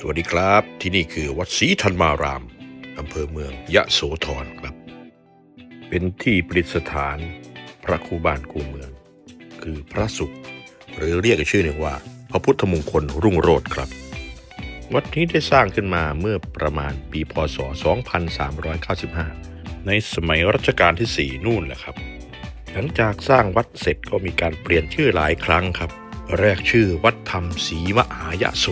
สวัสดีครับ ที่นี่คือวัดศรีธันมารามอำเภอเมืองยะโสธรครับ เป็นที่ประดิษฐานพระครูบานกูเมือง คือพระสุข หรือเรียกอีกชื่อหนึ่งว่า พระพุทธมงคลรุ่งโรจน์ครับ วัดนี้ได้สร้างขึ้นมาเมื่อประมาณปีพศ 2395 ในสมัยรัชกาลที่ 4 นู่นแหละครับ หลังจากสร้างวัดเสร็จก็มีการเปลี่ยนชื่อหลายครั้งครับ แรกชื่อวัดธรรมศรีมหายะโส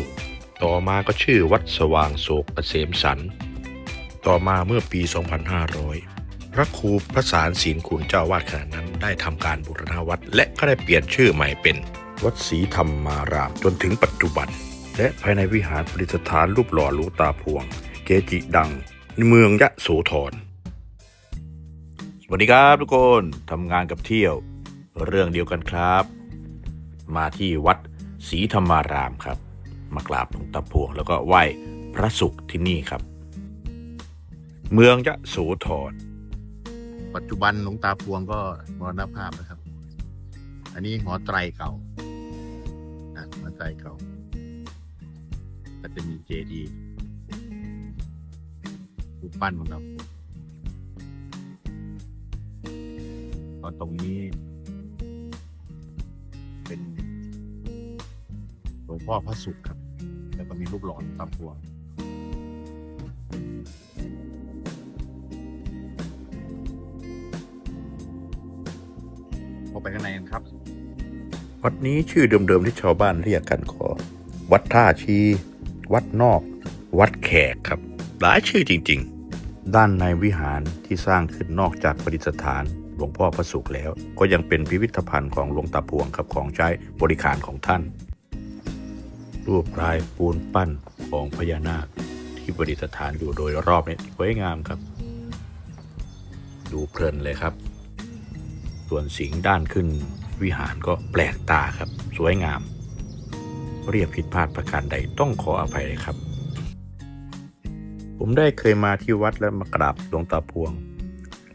ต่อมาก็ชื่อวัดสว่างโศกเกษมสันต์ต่อมาเมื่อปี 2500 พระครูพระสารศีลคุณเจ้าวาดขณะนั้นได้ทำการบูรณาวัด และก็ได้เปลี่ยนชื่อใหม่เป็น วัดศรีธรรมารามจนถึงปัจจุบัน และภายในวิหารประดิษฐานรูปหล่อหลวงตาพวง เกจิดังในเมืองยะโสธรสวัสดีครับทุกคนทำงานกับเที่ยว เรื่องเดียวกันครับ มาที่วัดศรีธรรมารามครับ มากราบหลวงตาพวง แล้วก็ไหว้พระศุกร์ที่นี่ครับ เมืองยะโสธรปัจจุบันหลวงตาพวงก็มรณภาพนะครับ อันนี้หอไตรเก่านะหอไตรเก่าก็จะมีเจดีย์รูปปั้นของเราตอนตรงนี้ เป็นหลวงพ่อพระสุขครับ มีรูปหลอหลวงตาพวเข้าไปข้างในกันครับ วัดนี้ชื่อเดิมๆที่ชาวบ้านเรียกกันก็วัดท่าชี วัดนอก วัดแขกครับ หลายชื่อจริง ๆ ด้านในวิหารที่สร้างขึ้นนอกจากประดิษฐานหลวงพ่อพระสุขแล้ว ก็ยังเป็นพิพิธภัณฑ์ของหลวงตาพวงครับของใช้บริการของท่าน รูปลายปูนปั้นของพญานาคที่ประดิษฐานอยู่โดยรอบนี้สวยงามครับ ดูเพลินเลยครับ ส่วนสิงห์ด้านขึ้นวิหารก็แปลกตาครับ สวยงาม เรียบผิดพลาดประการใดต้องขออภัยเลยครับ ผมได้เคยมาที่วัดและมากราบหลวงตาพวง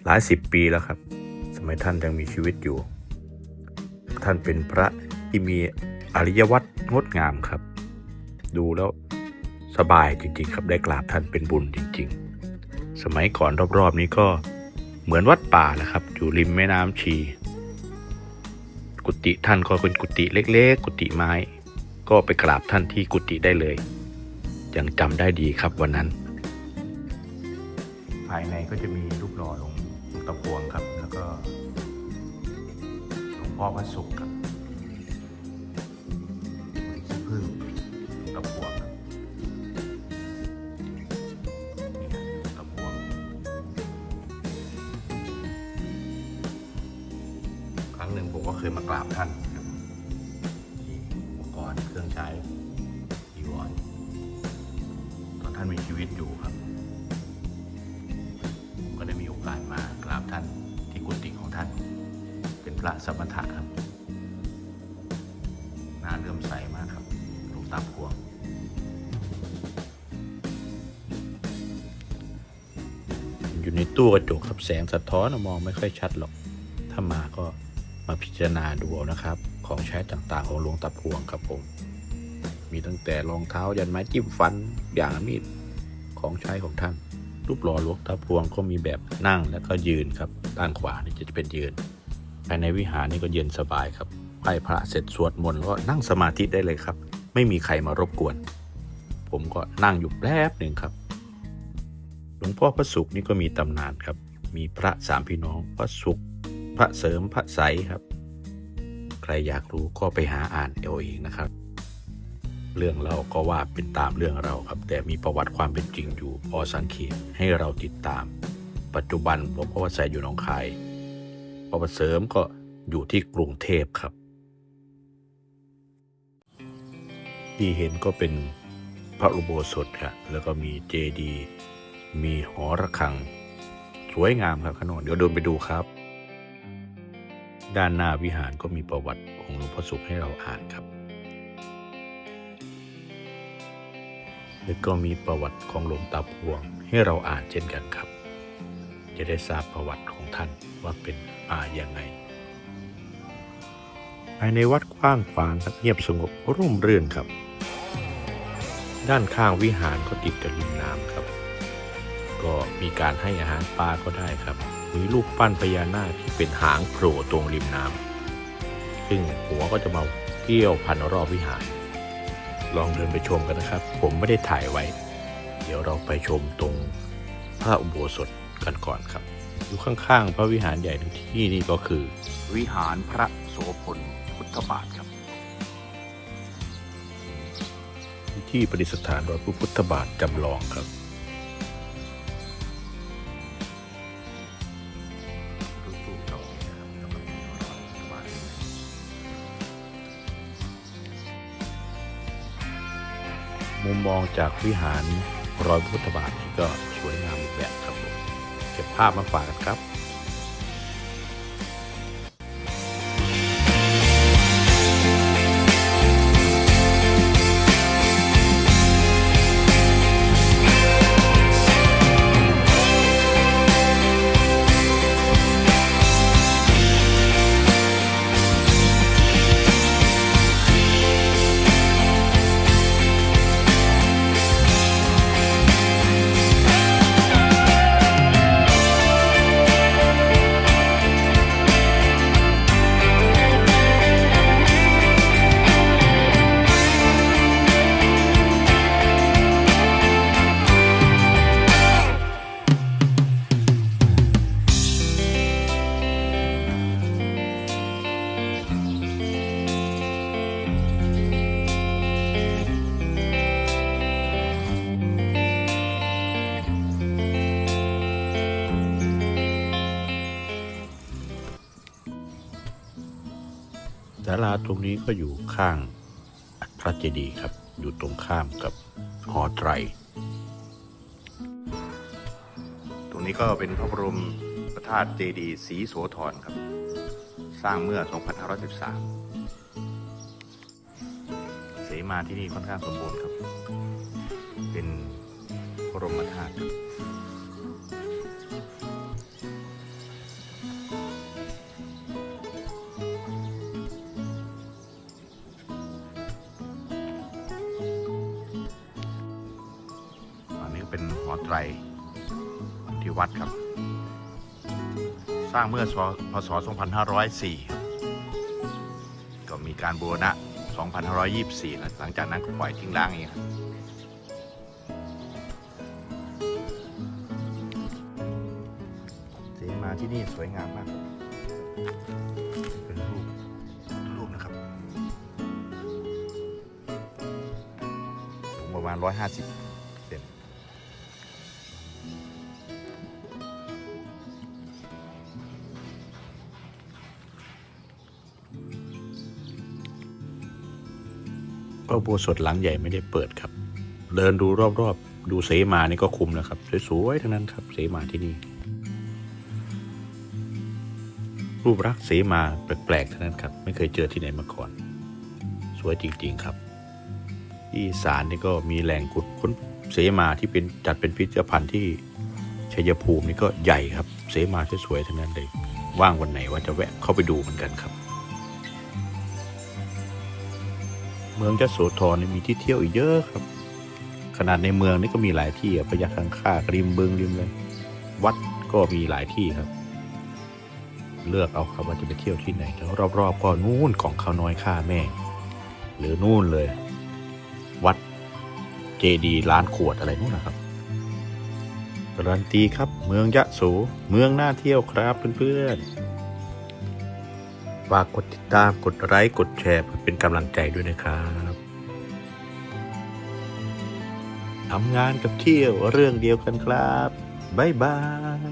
หลายสิบปีแล้วครับ สมัยท่านยังมีชีวิตอยู่ ท่านเป็นพระที่มีอริยวัตรงดงามครับ ดูแล้วสบายจริง ๆ ครับได้กราบท่านเป็นบุญจริง ๆ สมัยก่อนรอบๆนี้ก็เหมือนวัดป่าแหละครับ อยู่ริมแม่น้ำชี กุฏิท่านก็เป็นกุฏิเล็ก ๆ กุฏิไม้ ก็ไปกราบท่านที่กุฏิได้เลย ยังจำได้ดีครับวันนั้น ภายในก็จะมีรูปหล่อหลวงตาพวงครับ แล้วก็หลวงพ่อพระสุขครับ รณ์เครื่องใช้อีวรตอนท่านมีชีวิตอยู่ครับ ก็ได้มีโอกาสมากราบท่านที่กุฏิของท่าน เป็นพระสมถะครับน่าเลื่อมใสมากครับหลวงตาพวงอยู่ในตู้กระจกครับแสงสะท้อนมองไม่ค่อยชัดหรอก ถ้ามาก็มาพิจารณาดูนะครับ ของใช้ต่างๆ ของหลวงตาพวงครับผม มีตั้งแต่รองเท้ายันไม้จิ้มฟันอย่างมีดของใช้ของท่าน รูปหล่อหลวงตาพวงก็มีแบบนั่งแล้วก็ยืนครับด้านขวานี่จะเป็นยืน ภายในวิหารนี่ก็เย็นสบายครับไหว้พระเสร็จสวดมนต์แล้วก็นั่งสมาธิได้เลยครับ ไม่มีใครมารบกวน ผมก็นั่งอยู่แป๊บหนึ่งครับหลวงพ่อพระสุขนี่ก็มีตำนานครับ มีพระสามพี่น้องพระสุข พระเสริมพระใสครับ รอยากรู้ก็ไปหาอ่านเอาเองนะครับ เรื่องเราก็ว่าเป็นตามเรื่องเราครับ แต่มีประวัติความเป็นจริงอยู่พอสังเกตให้เราติดตาม ปัจจุบันหลวงพ่อวัดใสอยู่หนองคายพ่อพระเสริมก็อยู่ที่กรุงเทพครับ ที่เห็นก็เป็นพระอุโบสถครับแล้วก็มีเจดี มีหอระฆัง สวยงามครับขนนเดี๋ยวเดินไปดูครับ ด้านหน้าวิหารก็มีประวัติของหลวงพ่อสุขให้เราอ่านครับ แล้วก็มีประวัติของหลวงตาพวงให้เราอ่านเช่นกันครับ จะได้ทราบประวัติของท่านว่าเป็นมาอย่างไงภายในวัดกว้างขวางเงียบสงบร่มรื่นครับ ด้านข้างวิหารก็ติดกับริมน้ำครับ ก็มีการให้อาหารปลาก็ได้ครับ มีรูปปั้นพญานาคที่เป็นหางโผล่ตรงริมน้ำซึ่งหัวก็จะมาเกี่ยวพันรอบวิหาร ลองเดินไปชมกันนะครับ ผมไม่ได้ถ่ายไว้ เดี๋ยวเราไปชมตรงพระอุโบสถกันก่อนครับ อยู่ข้างๆ พระวิหารใหญ่หนึ่งที่นี่ก็คือ วิหารพระโสพลพุทธบาทครับ ที่ประดิษฐานโดยพระพุทธบาทจำลองครับ มุมมองจากวิหารรอยพุทธบาทนี่ก็สวยงามอีกแบบครับผมเก็บภาพมาฝากกันครับ ศาลาตรงนี้ก็อยู่ข้างพระเจดีย์ครับ อยู่ตรงข้ามกับหอไตร ตรงนี้ก็เป็นพระบรมพระธาตุเจดีย์ศรีโสธรครับ สร้างเมื่อ 2513 เสมาที่นี่ค่อนข้างสมบูรณ์ครับ เป็นพระบรมธาตุครับ ไตรที่วัดครับ สร้างเมื่อพศ 2504 ก็มีการบูรณะ 2524นะหลังจากนั้นก็ปล่อยทิ้งร้างอย่างนี้ครับเสมาที่นี่สวยงามมากเป็นรูปรูปนะครับ สูงประมาณ 150 พระโบสถหลังใหญ่ไม่ได้เปิดครับ เดินดูรอบๆ ดูเสมานี่ก็คุ้มแล้วครับ สวยๆทั้งนั้นครับ เสมาที่นี่ รูปรักษณ์เสมาแปลกๆทั้งนั้นครับ ไม่เคยเจอที่ไหนมาก่อน สวยจริงๆครับที่อีสารนี่ก็มีแหล่งขุดค้นเสมาที่เป็นจัดเป็นพิพิธภัณฑ์ที่ชัยภูมินี่ก็ใหญ่ครับ เสมาสวยๆทั้งนั้นเลย ว่างวันไหนว่าจะแวะเข้าไปดูเหมือนกันครับ เมืองยโสธรนี่มีที่เที่ยวอีกเยอะครับ ขนาดในเมืองนี่ก็มีหลายที่อะพระยาคังค่ากริมบึงริมเลยวัดก็มีหลายที่ครับ เลือกเอาครับว่าจะไปเที่ยวที่ไหนแล้วรอบๆก็นู่นของเขาน้อยค่าแม่ หรือนู่นเลย วัดเจดีย์ล้านขวดอะไรนู่นนะครับการันตีครับ เมืองยะโสเมืองน่าเที่ยวครับเพื่อนๆ ฝากกดติดตามกดไลค์กดแชร์เพื่อเป็นกำลังใจด้วยนะครับทำงานกับเที่ยวเรื่องเดียวกันครับ บ๊ายบาย